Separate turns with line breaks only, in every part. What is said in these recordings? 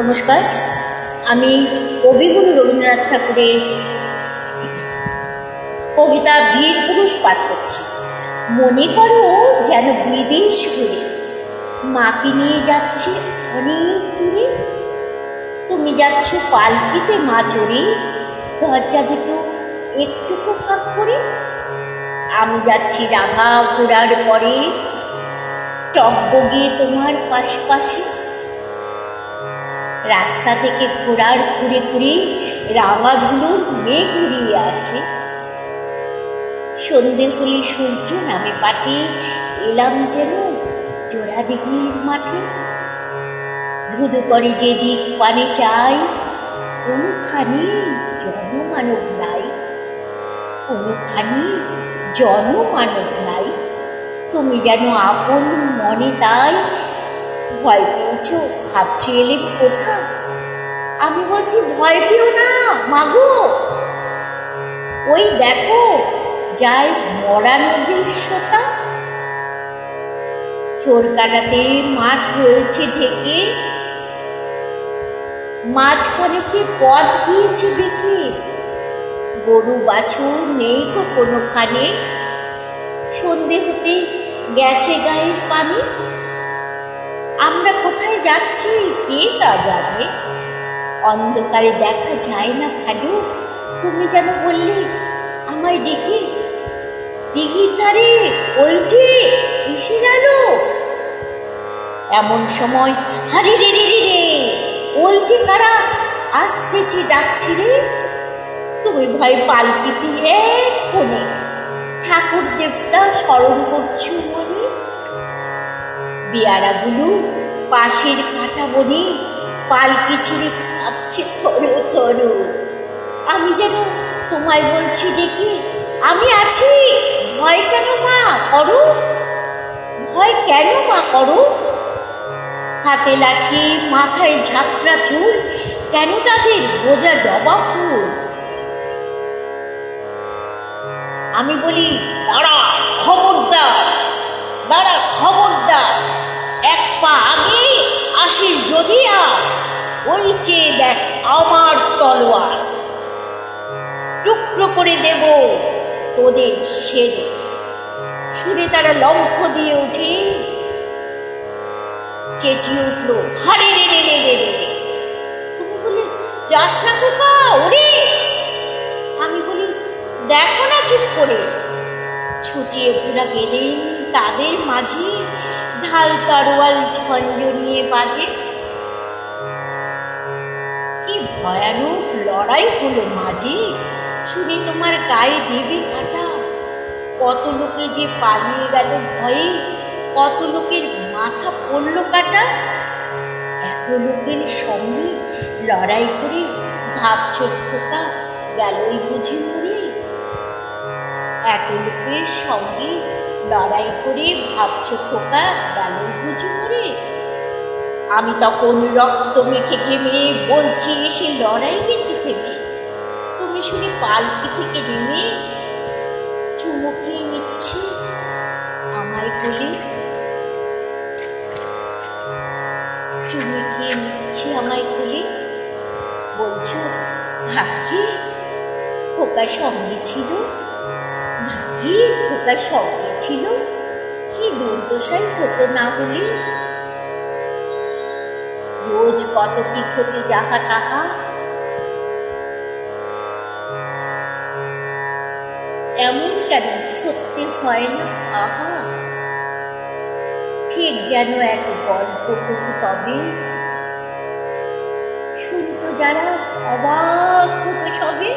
নমস্কার। আমি কবিগুরু রবীন্দ্রনাথ ঠাকুরের কবিতা বীর পুরুষ পাঠ করছি। মনে করো যেন বিদেশ ঘুরে মাকে নিয়ে যাচ্ছি অনেক দূরে। তুমি যাচ্ছ পালকিতে মা চড়ে, দরজা দুটো একটুকু ফাঁক করে। আমি যাচ্ছি রাঙা ঘোরার পরে টক গিয়ে তোমার পাশপাশে। রাস্তা থেকে ঘোড়ার ঘুরে ঘুরে রাঙা ধুলোর মেঘ ঘুরিয়ে আসে। সন্ধে হলে সূর্য নামে পাটে, এলাম যেন জোড়া দিঘির মাঠে। ধুধু করে যে দিক পানে চাই কোনখানি জনমানব নাই? কোনখানি জনমানব নাই? তুমি যেন আপন মনে তাই ভয় পেয়েছ? ভাবছি এলে কোথা? আমি বলছি, ভয় পেও না, মাগো। ওই দেখো যায় মরা নদীর শ্রোতা চোর কাটাতে মাঠ রয়েছে ঢেকে। মাঝখানেতে পথ গিয়েছে দেখে। গরু, বাছুর নেই তো কোনোখানে। সন্ধে হতে গেছে গায়ের পানি। আমরা কোথায় যাচ্ছি? কে তা জানে? অন্ধকারে দেখা যায় না ভালো তুমি যেন বললে, আমায় ডেকে দিঘির ধারে ওই যে কিসের আলো এমন সময় হারে রে রে রে ওই যে কারা আসতেছি, ডাকছি রে। তুমি ভয় পালকিতে এক কোণে। ঠাকুর দেবতা স্মরণ করছ। পেয়ারাগুলো পাশের কাটা বনে পালকি ছিঁড়ে কাঁপছে থরো থরো। আমি যেন তোমায় বলছি, দেখি আমি আছি। ভয় কেন মা করো? ভয় কেন মা করো? হাতে লাঠি, মাথায় ঝাপড়া চুল, কেন তাদের বোঝা জবা ফুল আমি বলি, দাঁড়া খবরদার টুকরো করে দেব তোদের সেরে সুরে তারা লম্ফ দিয়ে উঠে চেঁচিয়ে উঠল হারে রে রে রে রে রে তুমি বলে যাস না কোথা ওরে। আমি বলি, দেখো না চুপ করে। ছুটিয়ে ঘোরা গেলেন তাদের মাঝে, ঢাল তরোয়াল ঝঞ্ঝনিয়ে বাজে। কি ভয়ানক লড়াই হলো মাঝে। শুনে তোমার গায়ে দেবে কাটা। কত লোকে যে পালিয়ে গেল ভয়ে, কত লোকের মাথা পড়ল কাটা। এত লোকের সঙ্গে লড়াই করে ভাবছ খোকা, গেলই বুঝি মরে। এত লোকের সঙ্গে লড়াই করে ভাবছ খোকা, গেলই বুঝি মরে। আমি তখন রক্ত মেখে ঘেমে বলছি সে লড়াই গেছে তুমি শুনে পালকি থেকে নেমে চুমো খেয়ে নিচ্ছি আমায় বলে, চুমু খেয়ে নিচ্ছি আমায় বলে? বলছো, ভাগ্যে খোকা সঙ্গে ছিল, ভাগ্যে খোকা সঙ্গে ছিল, কি দুর্দশাই হতো না হলে রোজ কত কি ক্ষতি যাহা তাহা এমন কেন? সত্যি হয় না? আহা! ঠিক যেন এক গল্প হতো তবে। শুনতো যারা অবাক হতো সবে।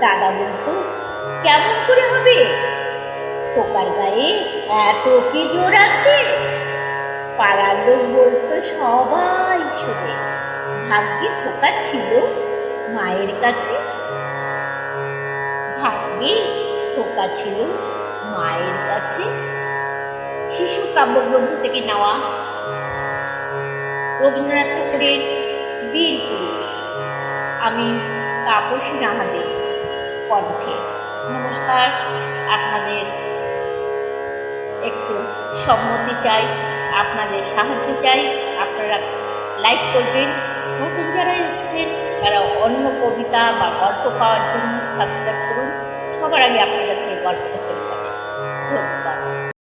দাদা বলতো, কেমন করে হবে? খোকার গায়ে এত কি জোর আছে? পাড়ার লোক বলতো, সবাই শোনে। ভাগ্যে খোকা ছিল মায়ের কাছে। ভাগ্যে খোকা ছিল, মায়ের কাছে শিশু কাব্যগ্রন্থ থেকে নেওয়া রবীন্দ্রনাথ ঠাকুরের বীর পুরুষ আমি তাপসী রাহাদে কণ্ঠে। নমস্কার, আপনাদের একটু সম্মতি চাই, আপনাদের সাহায্য চাই, আপনারা লাইক করবেন। নতুন যারা এসছেন, তারা অন্য কবিতা বা গল্প পাওয়ার জন্য সাবস্ক্রাইব করুন। সবার আগে আপনার কাছে এই গল্পটা চলে